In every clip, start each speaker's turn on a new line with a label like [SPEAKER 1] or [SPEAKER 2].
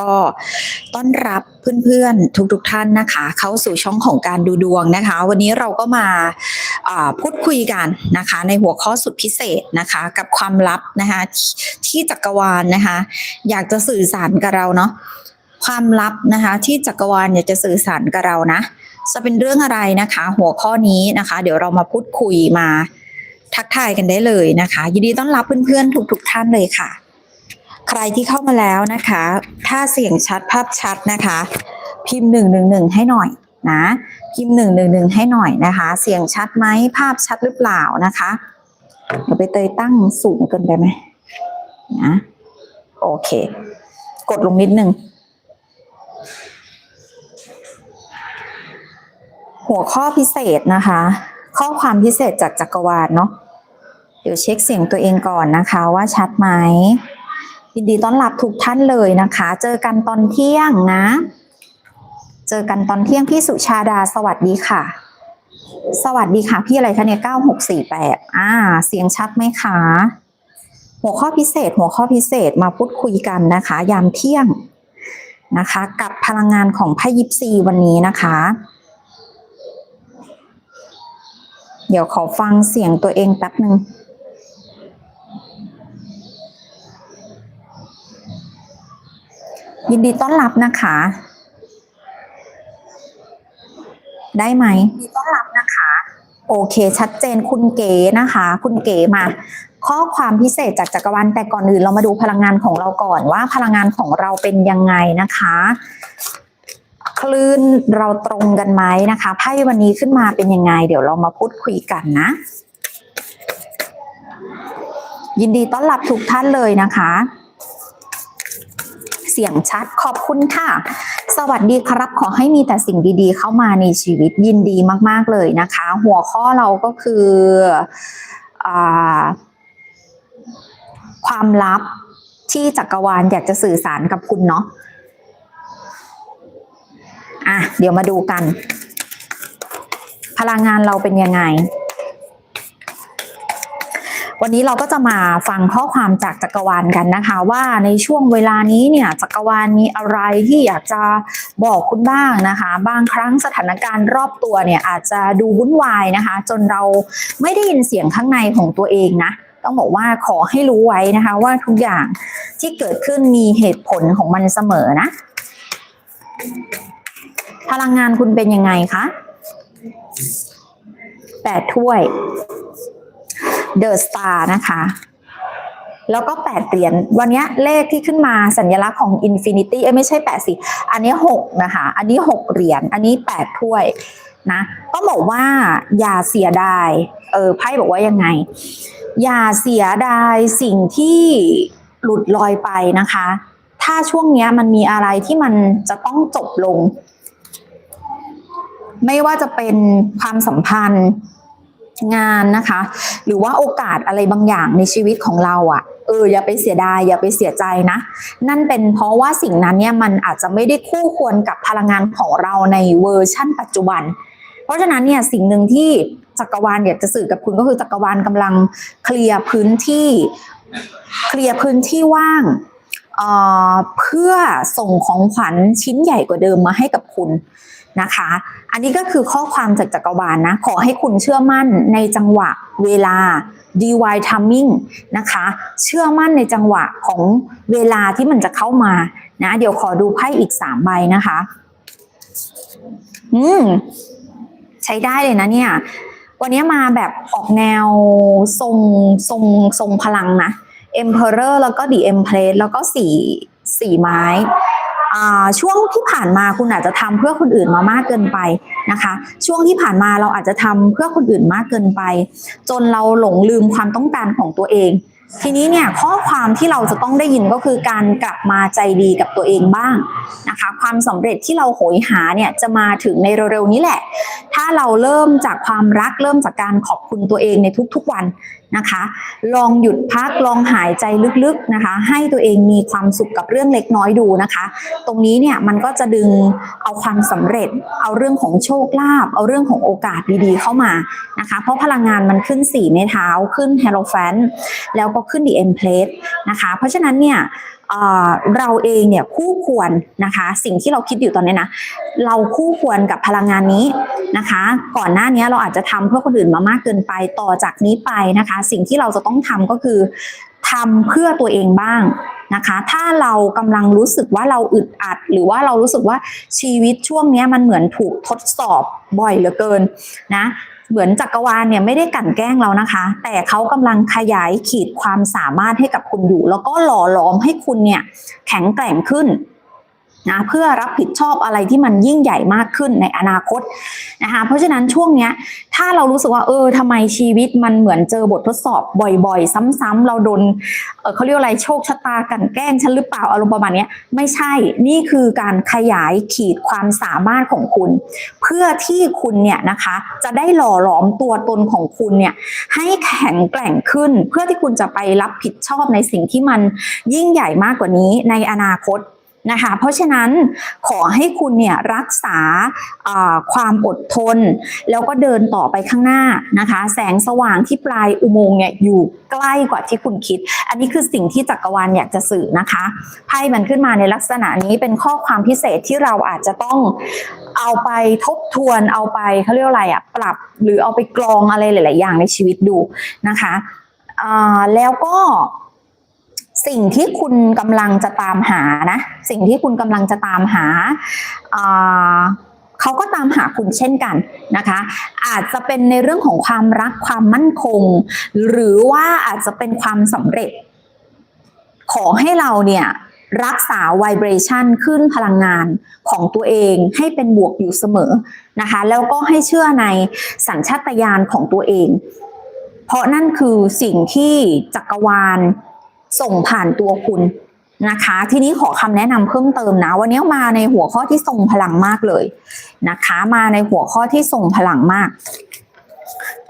[SPEAKER 1] ก็ต้อนรับเพื่อนๆ ทุกๆท่านนะคะ เข้าสู่ช่องของการดูดวงนะคะ วันนี้เราก็มาาพูดคุยกันนะคะ ในหัวข้อสุดพิเศษนะคะ กับความลับนะคะทที่จักรวาลนะคะ อยากจะสื่อสารกับเราเนาะความลับนะคะ ที่จักรวาลอยากจะสื่อสารกับเรานะ จะเป็นเรื่องอะไรนะคะ หัวข้อนี้นะคะ เดี๋ยวเรามาพูดคุยมาทักทายกันได้เลยนะคะ ยินดีต้อนรับเพื่อนๆทุกๆท่านเลยค่ะ ใครที่เข้ามาแล้วนะคะ ถ้าเสียงชัดภาพชัดนะคะ พิมพ์หนึ่งหนึ่งหนึ่งให้หน่อยนะพิมพ์หนึ่งหนึ่งหนึ่งให้หน่อยนะคะ เสียงชัดไหมภาพชัดหรือเปล่านะคะเดี๋ยวไปเตยตั้งสูงเกินไปไหมนะโอเค กดลงนิดนึงหัวข้อพิเศษนะคะ ข้อความพิเศษจากจักรวาลเนาะเดี๋ยวเช็คเสียงตัวเองก่อนนะคะว่าชัดไหม ยินดีต้อนรับทุกท่านเลยนะคะ เจอกันตอนเที่ยงนะ เจอกันตอนเที่ยงพี่สุชาดาสวัสดีค่ะ สวัสดีค่ะพี่อะไรคะเนี่ยเก้าหกสี่แปดอ่า เสียงชัดไหมคะ หัวข้อพิเศษ หัวข้อพิเศษมาพูดคุยกันนะคะ ยามเที่ยงนะคะ กับพลังงานของไพ่ยิปซีวันนี้นะคะ เดี๋ยวขอฟังเสียงตัวเองแป๊บหนึ่ง ยินดีต้อนรับนะคะ ได้ไหมยินดีต้อนรับนะคะ โอเค ชัดเจนคุณเก๋นะคะ คุณเก๋มา ข้อความพิเศษจากจักรวาลแต่ก่อนอื่นเรามาดูพลังงานของเราก่อนว่าพลังงานของเราเป็นยังไงนะคะคลื่นเราตรงกันไหมนะคะไพ่วันนี้ขึ้นมาเป็นยังไง เดี๋ยวเรามาพูดคุยกันนะ ยินดีต้อนรับทุกท่านเลยนะคะ เสียงชัดขอบคุณค่ะ สวัสดีครับขอให้มีแต่สิ่งดีๆ เข้ามาในชีวิตยินดีมาก ๆเลยนะคะ หัวข้อเราก็คืออความลับที่จักรวาลอยากจะสื่อสารกับคุณเนาะอะเดี๋ยวมาดูกัน พลังงานเราเป็นยังไง วันนี้เราก็จะมาฟังข้อความจากจักรวาลกันนะคะ ว่าในช่วงเวลานี้เนี่ยจักรวาลมีอะไรที่อยากจะบอกคุณบ้างนะคะ บางครั้งสถานการณ์รอบตัวเนี่ยอาจจะดูวุ่นวายนะคะ จนเราไม่ได้ยินเสียงข้างในของตัวเองนะต้องบอกว่าขอให้รู้ไว้นะคะ ว่าทุกอย่างที่เกิดขึ้นมีเหตุผลของมันเสมอนะ พลังงานคุณเป็นยังไงคะแปดถ้วย เดอะสตาร์นะคะ แล้วก็แปดเหรียญวันนี้เลขที่ขึ้นมาสัญลักษณ์ของอินฟินิตี้ไม่ใช่แปดสิอันนี้หกนะคะ อันนี้หกเหรียญอันนี้แปดถ้วยนะต้องบอกว่าอย่าเสียดายเออไพ่บอกว่ายังไง อย่าเสียดายสิ่งที่หลุดลอยไปนะคะ ถ้าช่วงนี้มันมีอะไรที่มันจะต้องจบลง ไม่ว่าจะเป็นความสัมพันธ์ งานนะคะ หรือว่าโอกาสอะไรบางอย่างในชีวิตของเราอะ่ะเอออย่าไปเสียดายอย่าไปเสียใจนะ นั่นเป็นเพราะว่าสิ่งนั้นเนี่ยมันอาจจะไม่ได้คู่ควรกับพลังงานของเราในเวอร์ชั่นปัจจุบัน เพราะฉะนั้นเนี่ยสิ่งหนึ่งที่จักรวาลอยากจะสื่อกับคุณก็คือจักรวาลกำลังเคลียร์พื้นที่เคลียร์พื้นที่ว่างเอ่อเพื่อส่งของขวัญชิ้นใหญ่กว่าเดิมมาให้กับคุณ นะคะ อันนี้ก็คือข้อความจากจักรวาลนะ ขอให้คุณเชื่อมั่นในจังหวะเวลา DY timing นะคะ เชื่อมั่นในจังหวะของเวลาที่มันจะเข้ามานะ เดี๋ยวขอดูไพ่อีกสามใบนะคะ อืม ใช้ได้เลยนะเนี่ย วันนี้มาแบบออกแนวทรงทรงทรงพลังนะ Emperor แล้วก็ The Empress แล้วก็สี่สี่ไม้ ช่วงที่ผ่านมาคุณอาจจะทำเพื่อคนอื่นมามากเกินไปนะคะ ช่วงที่ผ่านมาเราอาจจะทำเพื่อคนอื่นมากเกินไป จนเราหลงลืมความต้องการของตัวเอง ทีนี้เนี่ยข้อความที่เราจะต้องได้ยินก็คือการกลับมาใจดีกับตัวเองบ้างนะคะ ความสำเร็จที่เราโหยหาเนี่ยจะมาถึงในเร็วๆนี้แหละ ถ้าเราเริ่มจากความรักเริ่มจากการขอบคุณตัวเองในทุกๆวัน นะคะ ลองหยุดพักลองหายใจลึกๆนะคะ ให้ตัวเองมีความสุขกับเรื่องเล็กน้อยดูนะคะ ตรงนี้เนี่ยมันก็จะดึงเอาความสำเร็จ เอาเรื่องของโชคลาภเอาเรื่องของโอกาสดีๆเข้ามานะคะ เพราะพลังงานมันขึ้น4ในเท้าขึ้น h e r o p h a n t แล้วก็ขึ้นดีเอ็มเพลสนะคะ เพราะฉะนั้นเนี่ย เราเองเนี่ยคู่ควรนะคะ สิ่งที่เราคิดอยู่ตอนนี้นะเราคู่ควรกับพลังงานนี้นะคะ ก่อนหน้านี้เราอาจจะทำเพื่อคนอื่นมามากเกินไปต่อจากนี้ไปนะคะ สิ่งที่เราจะต้องทำก็คือทำเพื่อตัวเองบ้างนะคะ ถ้าเรากำลังรู้สึกว่าเราอึดอัด หรือว่าเรารู้สึกว่าชีวิตช่วงนี้มันเหมือนถูกทดสอบบ่อยเหลือเกินนะ เหมือนจักรวาลเนี่ยไม่ได้กลั่นแกล้งเรานะคะ แต่เขากำลังขยายขีดความสามารถให้กับคุณอยู่ แล้วก็หล่อหลอมให้คุณเนี่ยแข็งแกร่งขึ้น นะเพื่อรับผิดชอบอะไรที่มันยิ่งใหญ่มากขึ้นในอนาคตนะคะเพราะฉะนั้นช่วงเนี้ยถ้าเรารู้สึกว่าเออทำไมชีวิตมันเหมือนเจอบททดสอบบ่อย ๆ ซ้ำๆเราโดนเออเขาเรียกอะไรโชคชะตากันแกล้งฉันหรือเปล่าอารมณ์ประมาณเนี้ยไม่ใช่นี่คือการขยายขีดความสามารถของคุณ เพื่อที่คุณเนี่ยนะคะจะได้หล่อหลอมตัวตนของคุณเนี่ยให้แข็งแกร่งขึ้น เพื่อที่คุณจะไปรับผิดชอบในสิ่งที่มันยิ่งใหญ่มากกว่านี้ในอนาคต นะคะ เพราะฉะนั้นขอให้คุณเนี่ยรักษาความอดทน แล้วก็เดินต่อไปข้างหน้านะคะ แสงสว่างที่ปลายอุโมงค์เนี่ยอยู่ใกล้กว่าที่คุณคิด อันนี้คือสิ่งที่จักรวาลอยากจะสื่อนะคะไพ่มันขึ้นมาในลักษณะนี้เป็นข้อความพิเศษที่เราอาจจะต้องเอาไปทบทวนเอาไปเขาเรียกว่าอะไรอะปรับหรือเอาไปกรองอะไรหลาย ๆ อย่างในชีวิตดูนะคะแล้วก็ สิ่งที่คุณกำลังจะตามหานะ สิ่งที่คุณกำลังจะตามหาเขาก็ตามหาคุณเช่นกันนะคะ อาจจะเป็นในเรื่องของความรักความมั่นคง หรือว่าอาจจะเป็นความสำเร็จ ขอให้เราเนี่ยรักษาไวเบรชันขึ้นพลังงานของตัวเองให้เป็นบวกอยู่เสมอนะคะ แล้วก็ให้เชื่อในสัญชาตญาณของตัวเอง เพราะนั่นคือสิ่งที่จักรวาล ส่งผ่านตัวคุณนะคะ ทีนี้ขอคำแนะนำเพิ่มเติมนะ วันนี้มาในหัวข้อที่ทรงพลังมากเลยนะคะ มาในหัวข้อที่ทรงพลังมาก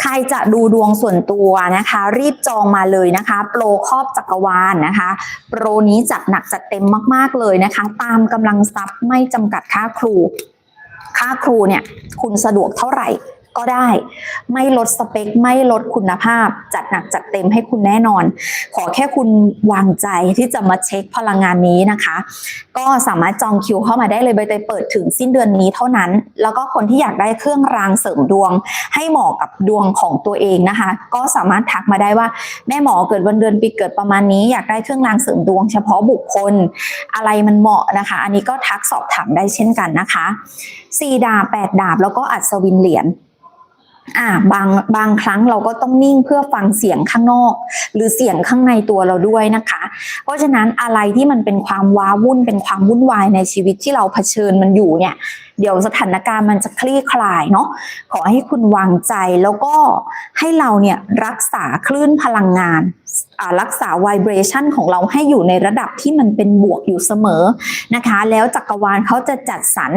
[SPEAKER 1] ใครจะดูดวงส่วนตัวนะคะ รีบจองมาเลยนะคะ โปรครอบจักรวาลนะคะ โปรนี้จัดหนักจัดเต็มมากๆเลยนะคะ ตามกำลังทรัพย์ไม่จำกัดค่าครู ค่าครูเนี่ย คุณสะดวกเท่าไหร่ ก็ได้ ไม่ลดสเปค ไม่ลดคุณภาพ จัดหนักจัดเต็มให้คุณแน่นอน ขอแค่คุณวางใจที่จะมาเช็คพลังงานนี้นะคะ ก็สามารถจองคิวเข้ามาได้เลยใบเตยเปิดถึงสิ้นเดือนนี้เท่านั้น แล้วก็คนที่อยากได้เครื่องรางเสริมดวง ให้เหมาะกับดวงของตัวเองนะคะ ก็สามารถทักมาได้ว่าแม่หมอเกิดวันเดือนปีเกิดประมาณนี้ อยากได้เครื่องรางเสริมดวง เฉพาะบุคคลอะไรมันเหมาะนะคะ อันนี้ก็ทักสอบถามได้เช่นกันนะคะสี่ดาบแปดดาบแล้วก็อัศวินเหรียญ อ่าบางบางครั้งเราก็ต้องนิ่งเพื่อฟังเสียงข้างนอก หรือเสียงข้างในตัวเราด้วยนะคะ เพราะฉะนั้นอะไรที่มันเป็นความว้าวุ่นเป็นความวุ่นวายในชีวิตที่เราเผชิญมันอยู่เนี่ย เดี๋ยวสถานการณ์มันจะคลี่คลายเนาะขอให้คุณวางใจแล้วก็ให้เราเนี่ยรักษาคลื่นพลังงานรักษาไวเบรชันของเราให้อยู่ในระดับที่มันเป็นบวกอยู่เสมอนะคะ แล้วจักรวาลเขาจะจัดสรร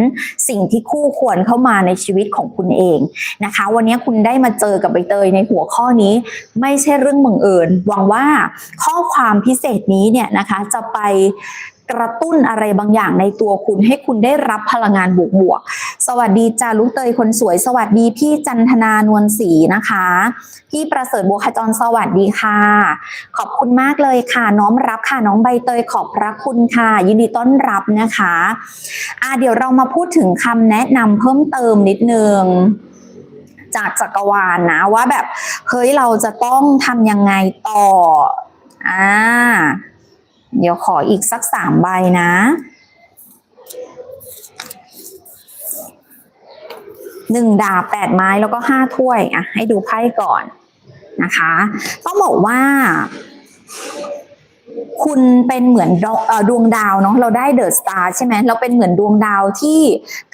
[SPEAKER 1] สิ่งที่คู่ควรเข้ามาในชีวิตของคุณเองนะคะ วันนี้คุณได้มาเจอกับใบเตยในหัวข้อนี้ ไม่ใช่เรื่องบังเอิญหวังว่าข้อความพิเศษนี้เนี่ยนะคะจะไป กระตุ้นอะไรบางอย่างในตัวคุณให้คุณได้รับพลังงานบวกๆ สวัสดีจาลูกเตยคนสวย สวัสดีพี่จันทนานวลศรีนะคะ พี่ประเสริฐบัวขจรสวัสดีค่ะ ขอบคุณมากเลยค่ะ น้อมรับค่ะน้องใบเตยขอบพระคุณค่ะ ยินดีต้อนรับนะคะอ่าเดี๋ยวเรามาพูดถึงคำแนะนำเพิ่มเติมนิดนึงจากจักรวาลนะว่าแบบเฮ้ยเราจะต้องทำยังไงต่ออ่า เดี๋ยวขออีกสักสามใบนะ หนึ่งดาบแปดไม้แล้วก็ห้าถ้วยอะให้ดูไพ่ก่อนนะคะ ต้องบอกว่า คุณเป็นเหมือนดวเอ่อดวงดาวเนาะเราได้เดอะสตาร์ใช่ไหมเราเป็นเหมือนดวงดาวที่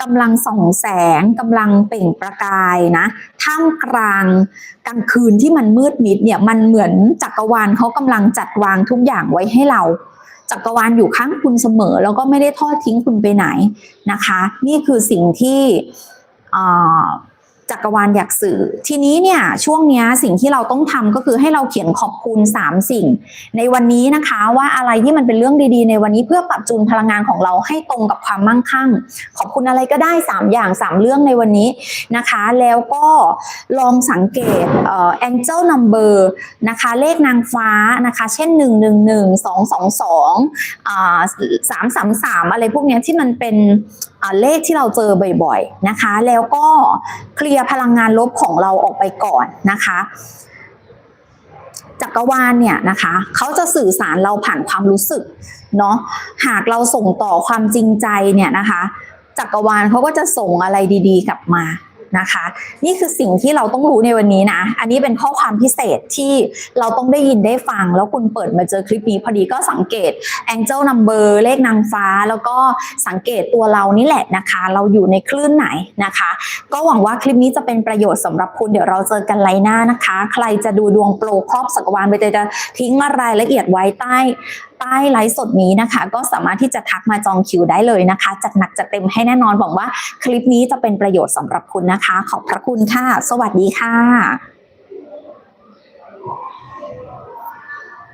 [SPEAKER 1] กำลังส่องแสงกำลังเปล่งประกายนะท่ามกลางกลางคืนที่มันมืดมิดเนี่ยมันเหมือนจักรวาลเขากำลังจัดวางทุกอย่างไว้ให้เราจักรวาลอยู่ข้างคุณเสมอ แล้วก็ไม่ได้ทอดทิ้งคุณไปไหนนะคะ นี่คือสิ่งที่อ่า จักรวาลอยากสื่อ ทีนี้เนี่ยช่วงนี้สิ่งที่เราต้องทำก็คือให้เราเขียนขอบคุณ 3 สิ่ง ในวันนี้นะคะว่าอะไรที่มันเป็นเรื่องดีๆ ในวันนี้เพื่อปรับจูนพลังงานของเราให้ตรงกับความมั่งคั่ง ขอบคุณอะไรก็ได้ 3 อย่าง 3 เรื่องในวันนี้นะคะ แล้วก็ลองสังเกตเอ่อ angel number นะคะเลขนางฟ้านะคะ เช่น 1 1 1 2 2 2อ่า3 3 3 อะไรพวกนี้ที่มันเป็น เลขที่เราเจอบ่อยๆนะคะ แล้วก็เคลียร์พลังงานลบของเราออกไปก่อนนะคะจักรวาลเนี่ยนะคะเขาจะสื่อสารเราผ่านความรู้สึกเนาะหากเราส่งต่อความจริงใจเนี่ยนะคะ จักรวาลเขาก็จะส่งอะไรดี ๆ กลับมา นะคะ นี่คือสิ่งที่เราต้องรู้ในวันนี้นะ อันนี้เป็นข้อความพิเศษที่เราต้องได้ยินได้ฟัง แล้วคุณเปิดมาเจอคลิปนี้พอดีก็สังเกต Angel Number เลขนางฟ้า แล้วก็สังเกตตัวเรานี่แหละนะคะ เราอยู่ในคลื่นไหนนะคะ ก็หวังว่าคลิปนี้จะเป็นประโยชน์สำหรับคุณเดี๋ยวเราเจอกันไลน์หน้านะคะ ใครจะดูดวงโปรครอบสักวาลไปเตยจะทิ้งรายละเอียดไว้ใต้ใต้ไลฟ์สดนี้นะคะ ก็สามารถที่จะทักมาจองคิวได้เลยนะคะ จัดหนักจัดเต็มให้แน่นอนหวังว่าคลิปนี้จะเป็นประโยชน์สำหรับคุณนะคะ ขอบพระคุณค่ะ สวัสดีค่ะ